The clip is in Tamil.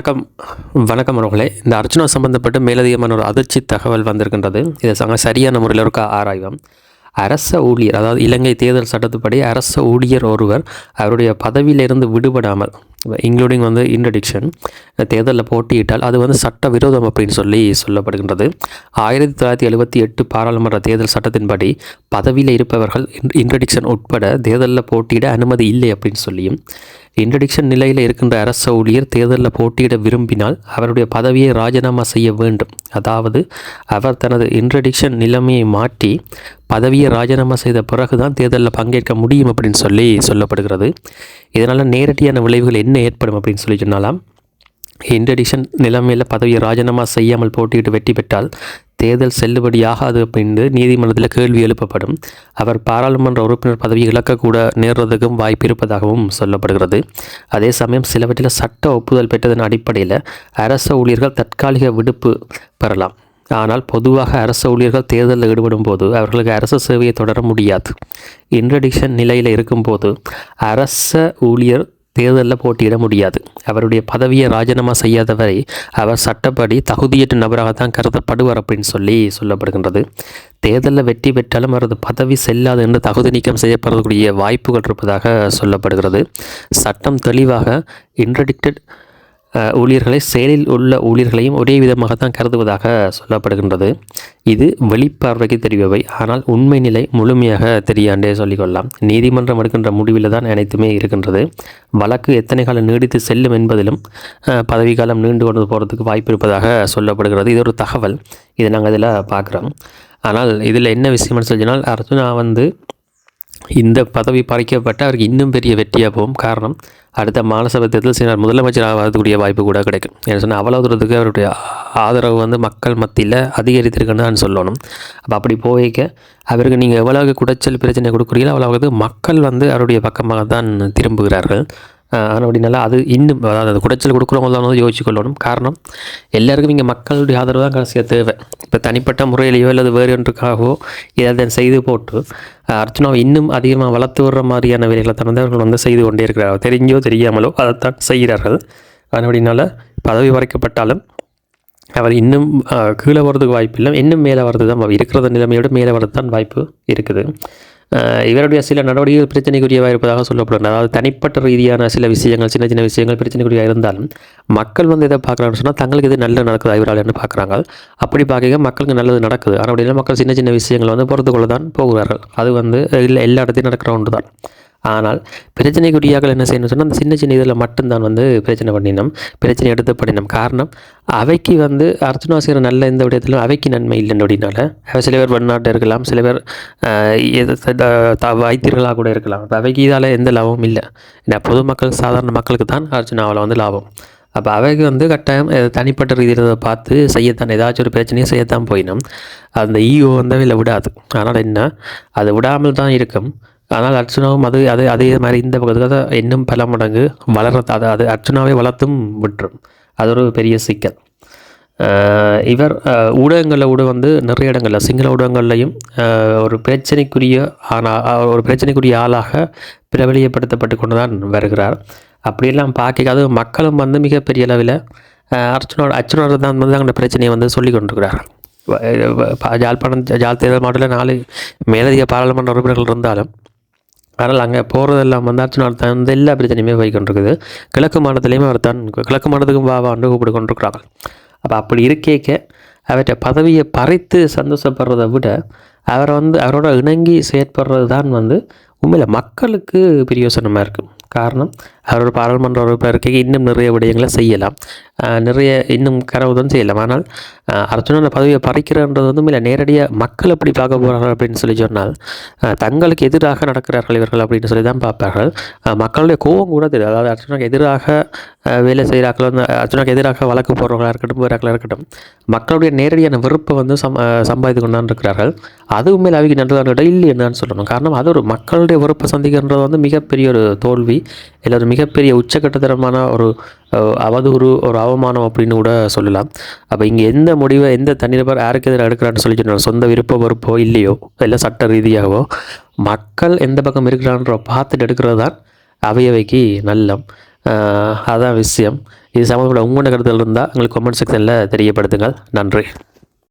வணக்கம். வணக்கம் அவர்களே இந்த அர்ச்சனா சம்பந்தப்பட்டு மேலதிகமான ஒரு அதிர்ச்சி தகவல் வந்திருக்கின்றது. இதை சங்க சரியான முறையில் இருக்க? ஆராய்வோம். அரச ஊழியர் அதாவது இலங்கை தேர்தல் சட்டத்துப்படி அரச ஊழியர் ஒருவர் அவருடைய பதவியிலிருந்து விடுபடாமல் இன்க்ளூடிங் வந்து இன்ட்ரடிக்ஷன் தேர்தலில் போட்டியிட்டால் அது வந்து சட்ட விரோதம் அப்படின்னு சொல்லி சொல்லப்படுகின்றது. ஆயிரத்தி தொள்ளாயிரத்தி எழுபத்தி எட்டு பாராளுமன்ற தேர்தல் சட்டத்தின்படி பதவியில் இருப்பவர்கள் இன்ட்ரடிக்ஷன் உட்பட தேர்தலில் போட்டியிட அனுமதி இல்லை அப்படின்னு சொல்லியும் இன்ட்ரடிக்ஷன் நிலையில் இருக்கின்ற அரச ஊழியர் தேர்தலில் போட்டியிட விரும்பினால் அவருடைய பதவியை ராஜினாமா செய்ய வேண்டும். அதாவது அவர் தனது இன்ட்ரடிக்ஷன் நிலைமையை மாற்றி பதவியை ராஜினாமா செய்த பிறகுதான் தேர்தலில் பங்கேற்க முடியும் அப்படின்னு சொல்லி சொல்லப்படுகிறது. இதனால் நேரடியான விளைவுகள் என்ன ஏற்படும் அப்படின்னு சொல்லி சொன்னாலாம். இன்டெடிஷன் நிலைமையில் பதவியை ராஜினாமா செய்யாமல் போட்டியிட்டு வெற்றி பெற்றால் தேர்தல் செல்லுபடியாகாது அப்படின்னு நீதிமன்றத்தில் கேள்வி எழுப்பப்படும். அவர் பாராளுமன்ற உறுப்பினர் பதவி இழக்கக்கூட நேர்றதுக்கும் வாய்ப்பு இருப்பதாகவும் சொல்லப்படுகிறது. அதே சமயம் சிலவற்றில் சட்ட ஒப்புதல் பெற்றதன் அடிப்படையில் அரச ஊழியர்கள் தற்காலிக விடுப்பு பெறலாம். ஆனால் பொதுவாக அரசு ஊழியர்கள் தேர்தலில் ஈடுபடும் போது அவர்களுக்கு அரசு சேவையை தொடர முடியாது. இன்ட்ரடிக்ஷன் நிலையில் இருக்கும்போது அரச ஊழியர் தேர்தலில் போட்டியிட முடியாது. அவருடைய பதவியை ராஜினாமா செய்யாதவரை அவர் சட்டப்படி தகுதியற்ற நபராகத்தான் கருதப்படுவார் அப்படின்னு சொல்லி சொல்லப்படுகின்றது. தேர்தலில் வெற்றி பெற்றாலும் அவரது பதவி செல்லாது என்று தகுதி நீக்கம் செய்யப்படக்கூடிய வாய்ப்புகள் இருப்பதாக சொல்லப்படுகிறது. சட்டம் தெளிவாக இன்ட்ரடிக்டட் ஊழியர்களை செயலில் உள்ள ஊழியர்களையும் ஒரே விதமாக தான் கருதுவதாக சொல்லப்படுகின்றது. இது வெளிப்பார்வைக்கு தெரிபவை. ஆனால் உண்மை நிலை முழுமையாக தெரியாண்டே சொல்லிக்கொள்ளலாம். நீதிமன்றம் எடுக்கின்ற முடிவில் தான் அனைத்துமே இருக்கின்றது. வழக்கு எத்தனை காலம் நீடித்து செல்லும் என்பதிலும் பதவி காலம் நீண்டு கொண்டு போகிறதுக்கு வாய்ப்பு இருப்பதாக சொல்லப்படுகிறது. இது ஒரு தகவல். இதை நாங்கள் இதில் பார்க்குறோம். ஆனால் இதில் என்ன விஷயம்னு சொல்லினால் அர்ஜுனா வந்து இந்த பதவி பறிக்கப்பட்ட அவருக்கு இன்னும் பெரிய வெற்றியாக போகும் காரணம் அடுத்த மாநிலசபை தேர்தல் சிலர் முதலமைச்சர் வரக்கூடிய வாய்ப்பு கூட கிடைக்கும். என்ன சொன்னால் அவ்வளோ தூரத்துக்கு அவருடைய ஆதரவு வந்து மக்கள் மத்தியில் அதிகரித்திருக்குன்னு தான் சொல்லணும். அப்போ அப்படி போய்க்க அவருக்கு நீங்கள் எவ்வளவு குடைச்சல் பிரச்சனை கொடுக்குறீங்களோ அவ்வளவுக்கு மக்கள் வந்து அவருடைய பக்கமாக தான் திரும்புகிறார்கள். ஆனால் அப்படின்னால அது இன்னும் அதாவது அது குடைச்சல் கொடுக்குறவங்க தான் வந்து யோசிச்சு கொள்ளணும் காரணம் எல்லாருக்கும் இங்கே மக்களுடைய ஆதரவு தான் கடைசியாக தேவை இப்போ தனிப்பட்ட முறையிலையோ அல்லது வேறு ஒன்றுக்காகவோ ஏதாவது செய்து போட்டு அர்ச்சனாவை இன்னும் அதிகமாக வளர்த்து விடுற மாதிரியான வேலைகளை தான் அவர்கள் வந்து செய்து கொண்டே இருக்கிறார்கள் தெரிஞ்சோ தெரியாமலோ அதைத்தான் செய்கிறார்கள் அப்படினால பதவி வரைக்கப்பட்டாலும் அவர் இன்னும் கீழே வர்றதுக்கு வாய்ப்பு இல்லை இன்னும் மேலே வர்றது தான் இருக்கிறத நிலைமையோடு மேலே வர்றது தான் வாய்ப்பு இருக்குது இவருடைய சில நடவடிக்கைகள் பிரச்சனைக்குரியவாக இருப்பதாக சொல்லப்படும் அதாவது தனிப்பட்ட ரீதியான சில விஷயங்கள் சின்ன சின்ன விஷயங்கள் பிரச்சனைக்குரியாக இருந்தாலும் மக்கள் வந்து இதை பார்க்குறாங்கன்னு சொன்னால் தங்களுக்கு இது நல்லது நடக்குது இவரால் பார்க்குறாங்க. அப்படி பார்க்க மக்களுக்கு நல்லது நடக்குது. ஆனால் அப்படின்னா மக்கள் சின்ன சின்ன விஷயங்கள் வந்து பொறுத்து கொள்ள தான் போகிறார்கள். அது வந்து இல்லை எல்லா இடத்தையும் நடக்கிற ஒன்று தான் ஆனால் பிரச்சனைக்குரியாக்கள் என்ன செய்யணும் சொன்னால் அந்த சின்ன சின்ன இதில் மட்டும்தான் வந்து பிரச்சனை பண்ணினோம். பிரச்சனை எடுத்து பண்ணினோம். காரணம் அவைக்கு வந்து அர்ச்சனா செய்கிற நல்ல எந்த விடயத்திலும் அவைக்கு நன்மை இல்லைன்னு அப்படின்னால. சில பேர் வெளிநாட்டு இருக்கலாம் சில பேர் வைத்தியர்களாக கூட இருக்கலாம். அவைக்கு இதால் எந்த லாபமும் இல்லை. ஏன்னா பொதுமக்கள் சாதாரண மக்களுக்கு தான் அர்ச்சனாவில் வந்து லாபம். அப்போ அவைக்கு வந்து கட்டாயம் தனிப்பட்ட ரீதியில் பார்த்து செய்யத்தான் ஏதாச்சும் ஒரு பிரச்சனையை செய்யத்தான் போயினும். அந்த ஈகோ வந்து அவையில் விடாது. அதனால் என்ன அது விடாமல் தான் இருக்கும். ஆனால் அர்ச்சுனாவும் அது அது அதே மாதிரி இந்த பக்கத்துக்கு அதை இன்னும் பல மடங்கு வளர்றது அது அது அர்ச்சனாவை வளர்த்தும் விட்டுரும் அது ஒரு பெரிய சிக்கல். இவர் ஊடகங்களில் கூட வந்து நிறைய இடங்களில் சிங்கள ஊடகங்கள்லையும் ஒரு பிரச்சனைக்குரிய ஆனால் ஒரு பிரச்சனைக்குரிய ஆளாக பிரபலியப்படுத்தப்பட்டு கொண்டு தான் வருகிறார். அப்படியெல்லாம் பார்க்க அது மக்களும் வந்து மிகப்பெரிய அளவில் அர்ச்சனோட அர்ச்சனோட தான் வந்து அந்த பிரச்சனையை வந்து சொல்லி கொண்டிருக்கிறார். ஜாழ்ப்பாணம் ஜாழ் தேர்தல் மாவட்டத்தில் நாலு மேலதிக பாராளுமன்ற உறுப்பினர்கள் இருந்தாலும் ஆனால் அங்கே போகிறதெல்லாம் வந்தாச்சும் அர்ச்சனா தான் வந்து எல்லா பிரச்சனையுமே போய் கொண்டிருக்குது. கிழக்கு மாநிலத்திலையுமே அவர் தான் கிழக்கு மாநிலத்துக்கும் வா வாண்டு கூப்பிட்டு கொண்டிருக்கிறார்கள் அப்போ அப்படி இருக்கேக்க அவற்றை பதவியை பறைத்து சந்தோஷப்படுறதை விட அவரை வந்து அவரோட இணங்கி செயற்படுறது தான் வந்து உண்மையில் மக்களுக்கு பிரயோசனமாக இருக்குது காரணம் அவர் ஒரு பாராளுமன்ற உறுப்பினருக்கு இன்னும் நிறைய விடயங்களை செய்யலாம். நிறைய இன்னும் கரவுதான் செய்யலாம். ஆனால் அர்ஜுனன் பதவியை பறிக்கிறன்றது வந்து இல்லை. நேரடியாக மக்கள் எப்படி பார்க்க போகிறார்கள் அப்படின்னு சொல்லி சொன்னால் தங்களுக்கு எதிராக நடக்கிறார்கள் இவர்கள் அப்படின்னு சொல்லி தான் பார்ப்பார்கள் மக்களுடைய கோபம் கூட தெரியாது. அதாவது அர்ஜுனுக்கு எதிராக வேலை செய்கிறார்கள் வந்து அர்ஜுனாக்கு எதிராக வழக்கு போடுறவங்களாக இருக்கட்டும் வேறாக்களாக இருக்கட்டும் மக்களுடைய நேரடியான வெறுப்பை வந்து சம் சம்பாதித்து கொண்டான் இருக்கிறார்கள் அது உண்மையில் அவங்க நல்லதான இல்லை என்னன்னு சொல்லணும். காரணம் அது ஒரு மக்களுடைய வெறுப்பை சந்திக்கின்றது வந்து மிகப்பெரிய ஒரு தோல்வி. இல்லை ஒரு மிகப்பெரிய உச்சக்கட்டத்தரமான ஒரு அவதூறு ஒரு அவமானம் அப்படின்னு கூட சொல்லலாம். அப்போ இங்கே எந்த முடிவை எந்த தனிநபர் யாருக்கு எதிராக எடுக்கிறான்னு சொல்லி சொன்னார் சொந்த விருப்ப வெறுப்போ இல்லையோ இல்லை சட்ட ரீதியாகவோ மக்கள் எந்த பக்கம் இருக்கிறான்ற பார்த்துட்டு எடுக்கிறது தான் அவையவைக்கு நல்லம். அதான் விஷயம். இது சம்மந்தப்பட்ட உங்களோட கருத்துகள் இருந்தால் எங்களுக்கு கமெண்ட் செக்ஷனில் தெரியப்படுத்துங்கள். நன்றி.